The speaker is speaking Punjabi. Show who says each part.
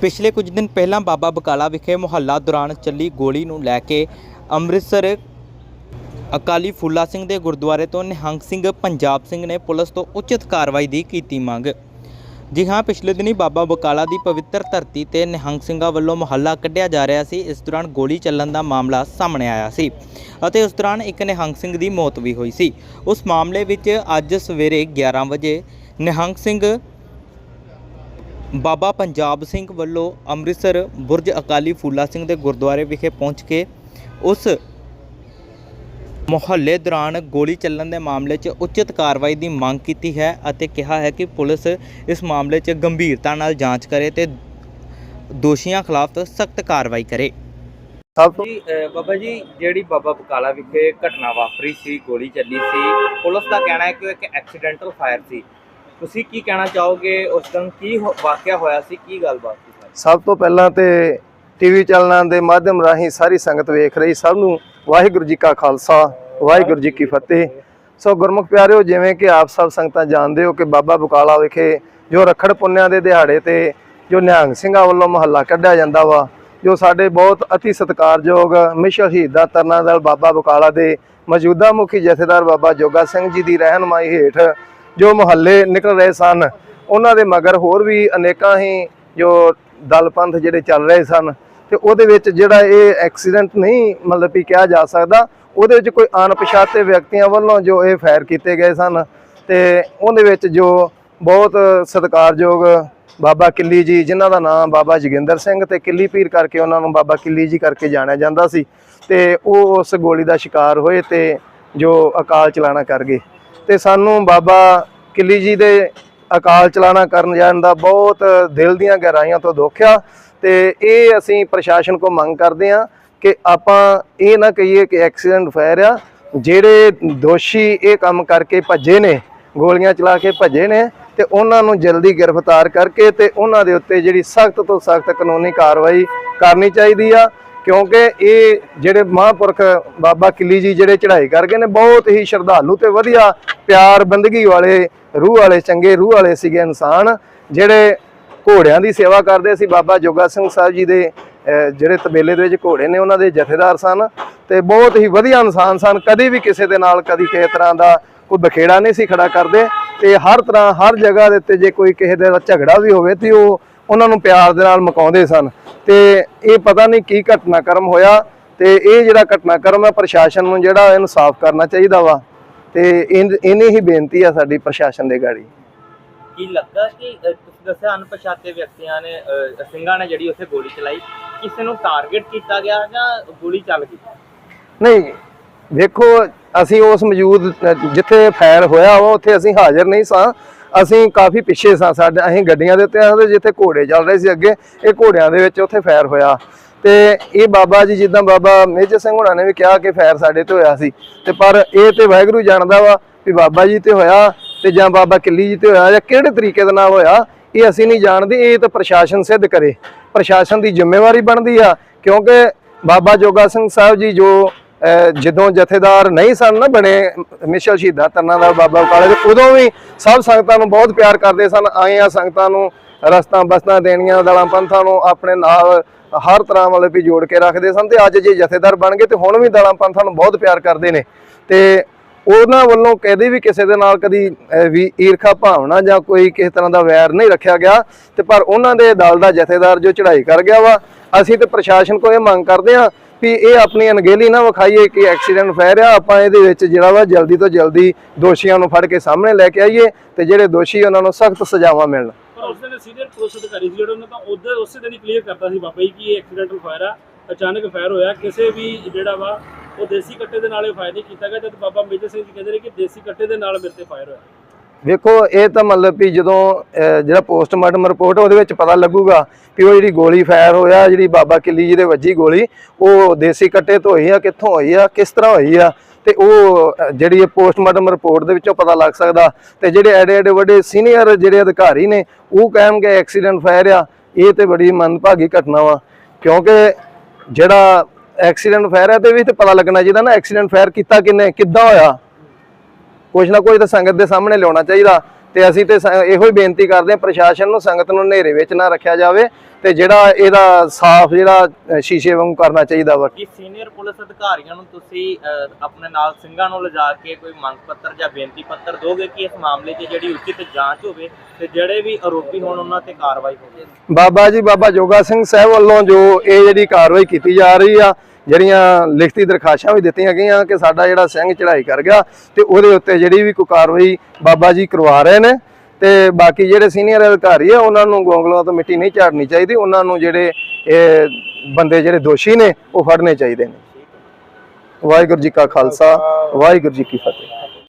Speaker 1: ਪਿਛਲੇ ਕੁਝ ਦਿਨ ਪਹਿਲਾਂ ਬਾਬਾ ਬਕਾਲਾ ਵਿਖੇ ਮੁਹੱਲਾ ਦੌਰਾਨ ਚੱਲੀ ਗੋਲੀ ਨੂੰ ਲੈ ਕੇ ਅੰਮ੍ਰਿਤਸਰ ਅਕਾਲੀ ਫੂਲਾ ਸਿੰਘ ਦੇ ਗੁਰਦੁਆਰੇ ਤੋਂ ਨਿਹੰਗ ਸਿੰਘ ਪੰਜਾਬ ਸਿੰਘ ਨੇ ਪੁਲਿਸ ਤੋਂ ਉਚਿਤ ਕਾਰਵਾਈ ਦੀ ਕੀਤੀ ਮੰਗ। ਜੀ ਹਾਂ, ਪਿਛਲੇ ਦਿਨੀ ਬਾਬਾ ਬਕਾਲਾ ਦੀ ਪਵਿੱਤਰ ਧਰਤੀ ਤੇ ਨਿਹੰਗ ਸਿੰਘਾਂ ਵੱਲੋਂ ਮੁਹੱਲਾ ਕੱਢਿਆ ਜਾ ਰਿਹਾ ਸੀ। ਇਸ ਦੌਰਾਨ ਗੋਲੀ ਚੱਲਣ ਦਾ ਮਾਮਲਾ ਸਾਹਮਣੇ ਆਇਆ ਸੀ ਅਤੇ ਉਸ ਦੌਰਾਨ ਇੱਕ ਨਿਹੰਗ ਸਿੰਘ ਦੀ ਮੌਤ ਵੀ ਹੋਈ ਸੀ। ਉਸ ਮਾਮਲੇ ਵਿੱਚ ਅੱਜ ਸਵੇਰੇ 11 ਵਜੇ ਨਿਹੰਗ ਸਿੰਘ ਬਾਬਾ ਪੰਜਾਬ ਸਿੰਘ ਵੱਲੋਂ ਅੰਮ੍ਰਿਤਸਰ ਬੁਰਜ ਅਕਾਲੀ ਫੂਲਾ ਸਿੰਘ ਦੇ ਗੁਰਦੁਆਰੇ ਵਿਖੇ ਪਹੁੰਚ ਕੇ ਉਸ ਮੁਹੱਲੇ ਦੌਰਾਨ ਗੋਲੀ ਚੱਲਣ ਦੇ ਮਾਮਲੇ 'ਚ ਉਚਿਤ ਕਾਰਵਾਈ ਦੀ ਮੰਗ ਕੀਤੀ ਹੈ ਅਤੇ ਕਿਹਾ ਹੈ ਕਿ ਪੁਲਿਸ ਇਸ ਮਾਮਲੇ 'ਚ ਗੰਭੀਰਤਾ ਨਾਲ ਜਾਂਚ ਕਰੇ ਤੇ ਦੋਸ਼ੀਆਂ ਖਿਲਾਫ ਸਖਤ ਕਾਰਵਾਈ ਕਰੇ।
Speaker 2: ਸਭ ਤੋਂ
Speaker 1: ਜੀ ਬਾਬਾ ਜੀ ਜਿਹੜੀ ਬਾਬਾ ਬਕਾਲਾ ਵਿਖੇ ਘਟਨਾ ਵਾਪਰੀ ਸੀ ਗੋਲੀ ਚੱਲੀ ਸੀ ਪੁਲਿਸ ਦਾ ਕਹਿਣਾ ਹੈ ਕਿ ਉਹ ਇੱਕ ਐਕਸੀਡੈਂਟਲ ਫਾਇਰ ਸੀ। ਤੁਸੀਂ ਕੀ ਕਹਿਣਾ ਚਾਹੋਗੇ? ਉਸ ਦਿਨ ਕੀ ਵਾਕਿਆ ਹੋਇਆ ਸੀ? ਕੀ ਗੱਲਬਾਤ ਸੀ
Speaker 2: ਸਭ ਤੋਂ ਪਹਿਲਾਂ ਤੇ ਟੀਵੀ ਚੈਨਲਾਂ ਦੇ ਮਾਧਿਅਮ ਰਾਹੀਂ ਸਾਰੀ ਸੰਗਤ ਵੇਖ ਰਹੀ, ਸਭ ਨੂੰ ਵਾਹਿਗੁਰੂ ਜੀ ਕਾ ਖਾਲਸਾ, ਵਾਹਿਗੁਰੂ ਜੀ ਕੀ ਫਤਿਹ। ਸੋ ਗੁਰਮੁਖ ਪਿਆਰਿਓ, ਜਿਵੇਂ ਕਿ ਆਪ ਸਭ ਸੰਗਤਾਂ ਜਾਣਦੇ ਹੋ ਕਿ ਬਾਬਾ ਬਕਾਲਾ ਵਿਖੇ ਜੋ ਰਖੜ ਪੁੰਨਿਆਂ ਦੇ ਦਿਹਾੜੇ ਤੇ ਜੋ ਨਿਹੰਗ ਸਿੰਘਾਂ ਵੱਲੋਂ ਮਹੱਲਾ ਕੱਢਿਆ ਜਾਂਦਾ ਵਾ, ਜੋ ਸਾਡੇ ਬਹੁਤ ਅਤੀ ਸਤਿਕਾਰਯੋਗ ਮਿਸ਼ਨ ਸ਼ਹੀਦਾਂ ਤਰਨਾ ਦਲ ਬਾਬਾ ਬਕਾਲਾ ਦੇ ਮੌਜੂਦਾ ਮੁਖੀ ਜਥੇਦਾਰ ਬਾਬਾ ਜੋਗਾ ਸਿੰਘ ਜੀ ਦੀ ਰਹਿਨਮਾਈ ਹੇਠ ਜੋ ਮੁਹੱਲੇ ਨਿਕਲ ਰਹੇ ਸਨ, ਉਹਨਾਂ ਦੇ ਮਗਰ ਹੋਰ ਵੀ ਅਨੇਕਾਂ ਹੀ ਜੋ ਦਲ ਪੰਥ ਜਿਹੜੇ ਚੱਲ ਰਹੇ ਸਨ, ਤੇ ਉਹਦੇ ਵਿੱਚ ਜਿਹੜਾ ਇਹ ਐਕਸੀਡੈਂਟ ਨਹੀਂ ਮਤਲਬ ਵੀ ਕਿਹਾ ਜਾ ਸਕਦਾ, ਉਹਦੇ ਵਿੱਚ ਕੋਈ ਅਣਪਛਾਤੇ ਵਿਅਕਤੀਆਂ ਵੱਲੋਂ ਜੋ ਇਹ ਫਾਇਰ ਕੀਤੇ ਗਏ ਸਨ, ਤੇ ਉਹਦੇ ਵਿੱਚ ਜੋ ਬਹੁਤ ਸਤਿਕਾਰਯੋਗ ਬਾਬਾ ਕਿੱਲੀ ਜੀ, ਜਿਨ੍ਹਾਂ ਦਾ ਨਾਮ ਬਾਬਾ ਜੋਗਿੰਦਰ ਸਿੰਘ ਤੇ ਕਿੱਲੀ ਪੀਰ ਕਰਕੇ ਉਹਨਾਂ ਨੂੰ ਬਾਬਾ ਕਿੱਲੀ ਜੀ ਕਰਕੇ ਜਾਣਿਆ ਜਾਂਦਾ ਸੀ, ਤੇ ਉਹ ਉਸ ਗੋਲੀ ਦਾ ਸ਼ਿਕਾਰ ਹੋਏ ਤੇ ਜੋ ਅਕਾਲ ਚਲਾਣਾ ਕਰ ਗਏ। ਤੇ ਸਾਨੂੰ ਬਾਬਾ ਕਿੱਲੀ ਜੀ ਦੇ ਅਕਾਲ ਚਲਾਣਾ ਕਰਨ ਜਾਣ ਦਾ ਬਹੁਤ ਦਿਲ ਦੀਆਂ ਗਹਿਰਾਈਆਂ ਤੋਂ ਦੁੱਖ ਆ ਤੇ ਇਹ ਅਸੀਂ ਪ੍ਰਸ਼ਾਸਨ ਕੋ ਮੰਗ ਕਰਦੇ ਆ ਕਿ ਆਪਾਂ ਇਹ ਨਾ ਕਹੀਏ ਕਿ ਐਕਸੀਡੈਂਟ ਫਾਇਰ ਆ, ਜਿਹੜੇ ਦੋਸ਼ੀ ਇਹ ਕੰਮ ਕਰਕੇ ਭੱਜੇ ਨੇ, ਗੋਲੀਆਂ ਚਲਾ ਕੇ ਭੱਜੇ ਨੇ ਤੇ ਉਹਨਾਂ ਨੂੰ ਜਲਦੀ ਗ੍ਰਿਫਤਾਰ ਕਰਕੇ ਤੇ ਉਹਨਾਂ ਦੇ ਉੱਤੇ ਜਿਹੜੀ ਸਖਤ ਤੋਂ ਸਖਤ ਕਾਨੂੰਨੀ ਕਾਰਵਾਈ ਕਰਨੀ ਚਾਹੀਦੀ ਆ। ਕਿਉਂਕਿ ਇਹ ਜਿਹੜੇ ਮਹਾਂਪੁਰਖ ਬਾਬਾ ਕਿੱਲੀ ਜੀ ਜਿਹੜੇ ਚੜ੍ਹਾਈ ਕਰ ਗਏ ਨੇ, ਬਹੁਤ ਹੀ ਸ਼ਰਧਾਲੂ ਤੇ ਵਧੀਆ ਪਿਆਰ ਬੰਦਗੀ ਵਾਲੇ, ਰੂਹ ਵਾਲੇ, ਚੰਗੇ ਰੂਹ ਵਾਲੇ ਸੀਗੇ ਇਨਸਾਨ, ਜਿਹੜੇ ਘੋੜਿਆਂ ਦੀ ਸੇਵਾ ਕਰਦੇ ਸੀ। ਬਾਬਾ ਜੋਗਾ ਸਿੰਘ ਸਾਹਿਬ ਜੀ ਦੇ ਜਿਹੜੇ ਤਬੇਲੇ ਦੇ ਵਿੱਚ ਘੋੜੇ ਨੇ, ਉਹਨਾਂ ਦੇ ਜਥੇਦਾਰ ਸਨ ਤੇ ਬਹੁਤ ਹੀ ਵਧੀਆ ਇਨਸਾਨ ਸਨ। ਕਦੀ ਵੀ ਕਿਸੇ ਦੇ ਨਾਲ, ਕਦੀ ਕਿਸੇ ਤਰ੍ਹਾਂ ਦਾ ਕੋਈ ਬਖੇੜਾ ਨਹੀਂ ਸੀ ਖੜਾ ਕਰਦੇ ਤੇ ਹਰ ਤਰ੍ਹਾਂ, ਹਰ ਜਗ੍ਹਾ ਦੇ ਉੱਤੇ ਜੇ ਕੋਈ ਕਿਸੇ ਦੇ ਨਾਲ ਝਗੜਾ ਵੀ ਹੋਵੇ ਤੇ ਉਹ ਉਹਨਾਂ ਨੂੰ ਪਿਆਰ ਦੇ ਨਾਲ ਮੁਕਾਉਂਦੇ ਸਨ। ਤੇ ਇਹ ਪਤਾ ਨਹੀਂ ਕੀ ਘਟਨਾਕ੍ਰਮ ਹੋਇਆ ਤੇ ਇਹ ਜਿਹੜਾ ਘਟਨਾਕ੍ਰਮ ਹੈ ਪ੍ਰਸ਼ਾਸਨ ਨੂੰ ਜਿਹੜਾ ਇਹਨੂੰ ਸਾਫ਼ ਕਰਨਾ ਚਾਹੀਦਾ ਵਾ। ਤੇ ਇੰਨੀ ਹੀ ਬੇਨਤੀ ਆ ਸਾਡੀ ਪ੍ਰਸ਼ਾਸਨ ਦੇ ਗਾੜੀ।
Speaker 1: ਕੀ ਲੱਗਾ ਕਿ ਤੁਸੀਂ ਦੱਸਿਆ ਅਣਪਛਾਤੇ ਵਿਅਕਤੀਆਂ ਨੇ ਸਿੰਘਾਂ ਨੇ ਜਿਹੜੀ ਉੱਥੇ ਗੋਲੀ ਚਲਾਈ ਕਿਸੇ ਨੂੰ ਟਾਰਗੇਟ ਕੀਤਾ ਗਿਆ ਜਾਂ ਗੋਲੀ ਚੱਲ ਗਈ?
Speaker 2: ਨਹੀਂ ਵੇਖੋ ਅਸੀਂ ਉਸ ਮੌਜੂਦ ਜਿੱਥੇ ਫਾਇਰ ਹੋਇਆ ਵਾ ਉੱਥੇ ਅਸੀਂ ਹਾਜ਼ਰ ਨਹੀਂ ਸਾਂ। ਅਸੀਂ ਕਾਫੀ ਪਿੱਛੇ ਸਾਂ, ਸਾਡੇ ਅਸੀਂ ਗੱਡੀਆਂ ਦੇ ਉੱਤੇ ਹਾਂ ਤੇ ਜਿੱਥੇ ਘੋੜੇ ਚੱਲ ਰਹੇ ਸੀ ਅੱਗੇ, ਇਹ ਘੋੜਿਆਂ ਦੇ ਵਿੱਚ ਉੱਥੇ ਫਾਇਰ ਹੋਇਆ। ਤੇ ਇਹ ਬਾਬਾ ਜੀ ਜਿੱਦਾਂ ਬਾਬਾ ਮੇਜਰ ਸਿੰਘ ਹੁਣਾਂ ਨੇ ਵੀ ਕਿਹਾ ਕਿ ਫਾਇਰ ਸਾਡੇ ਤੇ ਹੋਇਆ ਸੀ। ਤੇ ਪਰ ਇਹ ਤੇ ਵਾਹਿਗੁਰੂ ਜਾਣਦਾ ਵਾ ਵੀ ਬਾਬਾ ਜੀ ਤੇ ਹੋਇਆ ਤੇ ਜਾਂ ਬਾਬਾ ਕਿੱਲੀ ਜੀ ਤੇ ਹੋਇਆ ਜਾਂ ਕਿਹੜੇ ਤਰੀਕੇ ਦੇ ਨਾਲ ਹੋਇਆ, ਇਹ ਅਸੀਂ ਨਹੀਂ ਜਾਣਦੇ, ਇਹ ਤਾਂ ਪ੍ਰਸ਼ਾਸਨ ਸਿੱਧ ਕਰੇ। ਪ੍ਰਸ਼ਾਸਨ ਦੀ ਜ਼ਿੰਮੇਵਾਰੀ ਬਣਦੀ ਆ, ਕਿਉਂਕਿ ਬਾਬਾ ਜੋਗਾ ਸਿੰਘ ਸਾਹਿਬ ਜੀ ਜੋ ਜਦੋਂ ਜਥੇਦਾਰ ਨਹੀਂ ਸਨ ਨਾ ਬਣੇ ਮਿਸ਼ਲ ਸ਼ਹੀਦਾਂ ਤਰਨਾ ਦਾ ਬਾਬਾ ਕਾਲੇ ਦੇ, ਉਦੋਂ ਵੀ ਸਭ ਸੰਗਤਾਂ ਨੂੰ ਬਹੁਤ ਪਿਆਰ ਕਰਦੇ ਸਨ। ਆਏ ਆ ਸੰਗਤਾਂ ਨੂੰ ਰਸਤਾਂ ਬਸਤਾਂ ਦੇਣੀਆਂ, ਦਲਾਂ ਪੰਥਾਂ ਨੂੰ ਆਪਣੇ ਨਾਲ ਹਰ ਤਰ੍ਹਾਂ ਮਤਲਬ ਵੀ ਜੋੜ ਕੇ ਰੱਖਦੇ ਸਨ ਤੇ ਅੱਜ ਜੇ ਜਥੇਦਾਰ ਬਣ ਗਏ ਤੇ ਹੁਣ ਵੀ ਦਲਾਂ ਪੰਥਾਂ ਨੂੰ ਬਹੁਤ ਪਿਆਰ ਕਰਦੇ ਨੇ। ਤੇ ਉਹਨਾਂ ਵੱਲੋਂ ਕਦੇ ਵੀ ਕਿਸੇ ਦੇ ਨਾਲ ਕਦੀ ਵੀ ਈਰਖਾ ਭਾਵਨਾ ਜਾਂ ਕੋਈ ਕਿਸੇ ਤਰ੍ਹਾਂ ਦਾ ਵੈਰ ਨਹੀਂ ਰੱਖਿਆ ਗਿਆ। ਤੇ ਪਰ ਉਹਨਾਂ ਦੇ ਦਲ ਦਾ ਜਥੇਦਾਰ ਜੋ ਚੜ੍ਹਾਈ ਕਰ ਗਿਆ ਵਾ, ਅਸੀਂ ਤੇ ਪ੍ਰਸ਼ਾਸਨ ਕੋਲ ਇਹ ਮੰਗ ਕਰਦੇ ਹਾਂ ਵੀ ਇਹ ਆਪਣੀ ਅਣਗਹਿਲੀ ਨਾ ਵਿਖਾਈਏ ਕਿ ਐਕਸੀਡੈਂਟ ਫਾਇਰ ਆ ਆਪਾਂ ਇਹਦੇ ਵਿੱਚ ਜਿਹੜਾ ਵਾ ਜਲਦੀ ਤੋਂ ਜਲਦੀ ਦੋਸ਼ੀਆਂ ਨੂੰ ਫੜ ਕੇ ਸਾਹਮਣੇ ਲੈ ਕੇ ਆਈਏ ਤੇ ਜਿਹੜੇ ਦੋਸ਼ੀ ਉਹਨਾਂ ਨੂੰ ਸਖਤ ਸਜ਼ਾਵਾਂ ਮਿਲਣ।
Speaker 3: ਪਰ ਉਸ ਦਿਨ ਸੀਨੀਅਰ ਪੁਲਿਸ ਅਧਿਕਾਰੀ ਸੀ ਜਿਹੜੇ ਉਹਨਾਂ ਤਾਂ ਉਧਰ ਉਸੇ ਦਿਨ ਹੀ ਕਲੀਅਰ ਕਰਤਾ ਸੀ ਬਾਬਾ ਜੀ ਕਿ ਇਹ ਐਕਸੀਡੈਂਟਲ ਫਾਇਰ ਆ ਅਚਾਨਕ ਫਾਇਰ ਹੋਇਆ, ਕਿਸੇ ਵੀ ਜਿਹੜਾ ਵਾ ਉਹ ਦੇਸੀ ਕੱਟੇ ਦੇ ਨਾਲ ਇਹ ਫਾਇਰ ਨਹੀਂ ਕੀਤਾ ਗਿਆ, ਜਦ ਬਾਬਾ ਮੇਜਰ ਸਿੰਘ ਜੀ ਕਹਿੰਦੇ ਨੇ ਕਿ ਦੇਸੀ ਕੱਟੇ ਦੇ ਨਾਲ ਮੇਰੇ ਤੇ ਫਾਇਰ ਹੋਇਆ।
Speaker 2: ਵੇਖੋ, ਇਹ ਤਾਂ ਮਤਲਬ ਵੀ ਜਦੋਂ ਜਿਹੜਾ ਪੋਸਟਮਾਰਟਮ ਰਿਪੋਰਟ ਉਹਦੇ ਵਿੱਚ ਪਤਾ ਲੱਗੂਗਾ ਕਿ ਉਹ ਜਿਹੜੀ ਗੋਲੀ ਫਾਇਰ ਹੋਇਆ, ਜਿਹੜੀ ਬਾਬਾ ਕਿੱਲੀ ਜੀ ਦੇ ਵੱਜੀ ਗੋਲੀ, ਉਹ ਦੇਸੀ ਕੱਟੇ ਤੋਂ ਹੋਈ ਆ, ਕਿੱਥੋਂ ਹੋਈ ਆ, ਕਿਸ ਤਰ੍ਹਾਂ ਹੋਈ ਆ, ਤੇ ਉਹ ਜਿਹੜੀ ਇਹ ਪੋਸਟਮਾਰਟਮ ਰਿਪੋਰਟ ਦੇ ਵਿੱਚੋਂ ਪਤਾ ਲੱਗ ਸਕਦਾ। ਤੇ ਜਿਹੜੇ ਐਡੇ ਐਡੇ ਵੱਡੇ ਸੀਨੀਅਰ ਜਿਹੜੇ ਅਧਿਕਾਰੀ ਨੇ, ਉਹ ਕਹਿਣਗੇ ਐਕਸੀਡੈਂਟ ਫਾਇਰ ਆ, ਇਹ ਤੇ ਬੜੀ ਮੰਦਭਾਗੀ ਘਟਨਾ ਵਾ। ਕਿਉਂਕਿ ਜਿਹੜਾ ਐਕਸੀਡੈਂਟ ਫਾਇਰ ਹੈ ਤੇ ਵੀ ਤੇ ਪਤਾ ਲੱਗਣਾ ਚਾਹੀਦਾ ਨਾ ਐਕਸੀਡੈਂਟ ਫਾਇਰ ਕੀਤਾ ਕਿੰਨੇ ਕਿੱਦਾਂ ਹੋਇਆ। ਕੁਛ ਨਾ ਕੁਛ ਤਾਂ ਸੰਗਤ ਦੇ ਸਾਹਮਣੇ ਲਿਆਉਣਾ ਚਾਹੀਦਾ ਤੇ ਅਸੀਂ ਤੇ ਇਹੋ ਹੀ ਬੇਨਤੀ ਕਰਦੇ ਹਾਂ ਪ੍ਰਸ਼ਾਸਨ ਨੂੰ ਸੰਗਤ ਨੂੰ ਹਨੇਰੇ ਵਿੱਚ ਨਾ ਰੱਖਿਆ ਜਾਵੇ ਤੇ ਜਿਹੜਾ ਇਹਦਾ ਸਾਫ਼ ਜਿਹੜਾ ਸ਼ੀਸ਼ੇ ਵਾਂਗੂ ਕਰਨਾ ਚਾਹੀਦਾ ਵਾ।
Speaker 4: ਕਿ ਸੀਨੀਅਰ ਪੁਲਿਸ ਅਧਿਕਾਰੀਆਂ ਨੂੰ ਤੁਸੀਂ ਆਪਣੇ ਨਾਲ ਸਿੰਘਾਂ ਨੂੰ ਲਿਜਾ ਕੇ ਕੋਈ ਮੰਗ ਪੱਤਰ ਜਾਂ ਬੇਨਤੀ ਪੱਤਰ ਦੋਗੇ ਕਿ ਇਸ ਮਾਮਲੇ 'ਚ ਜਿਹੜੀ ਉਚਿਤ ਜਾਂਚ ਹੋਵੇ ਤੇ ਜਿਹੜੇ ਵੀ ਆਰੋਪੀ ਹੋਣ ਉਹਨਾਂ ਤੇ ਕਾਰਵਾਈ ਹੋਵੇ?
Speaker 2: ਬਾਬਾ ਜੀ ਬਾਬਾ ਜੋਗਾ ਸਿੰਘ ਸਾਹਿਬ ਵੱਲੋਂ ਜੋ ਇਹ ਜਿਹੜੀ ਕਾਰਵਾਈ ਕੀਤੀ ਜਾ ਰਹੀ ਆ ਜਿਹੜੀਆਂ ਲਿਖਤੀ ਦਰਖਾਸ਼ਾਂ ਵੀ ਦਿੱਤੀਆਂ ਗਈਆਂ ਕਿ ਸਾਡਾ ਜਿਹੜਾ ਸਿੰਘ ਚੜ੍ਹਾਈ ਕਰ ਗਿਆ ਤੇ ਉਹਦੇ ਉੱਤੇ ਜਿਹੜੀ ਵੀ ਕੋਈ ਕਾਰਵਾਈ ਬਾਬਾ ਜੀ ਕਰਵਾ ਰਹੇ ਨੇ ਤੇ ਬਾਕੀ ਜਿਹੜੇ ਸੀਨੀਅਰ ਅਧਿਕਾਰੀ ਆ, ਉਹਨਾਂ ਨੂੰ ਗੋਂਗਲੋਂ ਤੋਂ ਮਿੱਟੀ ਨਹੀਂ ਝਾੜਨੀ ਚਾਹੀਦੀ, ਉਹਨਾਂ ਨੂੰ ਜਿਹੜੇ ਇਹ ਬੰਦੇ ਜਿਹੜੇ ਦੋਸ਼ੀ ਨੇ, ਉਹ ਫੜਨੇ ਚਾਹੀਦੇ ਨੇ। ਵਾਹਿਗੁਰੂ ਜੀ ਕਾ ਖਾਲਸਾ, ਵਾਹਿਗੁਰੂ ਜੀ ਕੀ ਫਤਿਹ।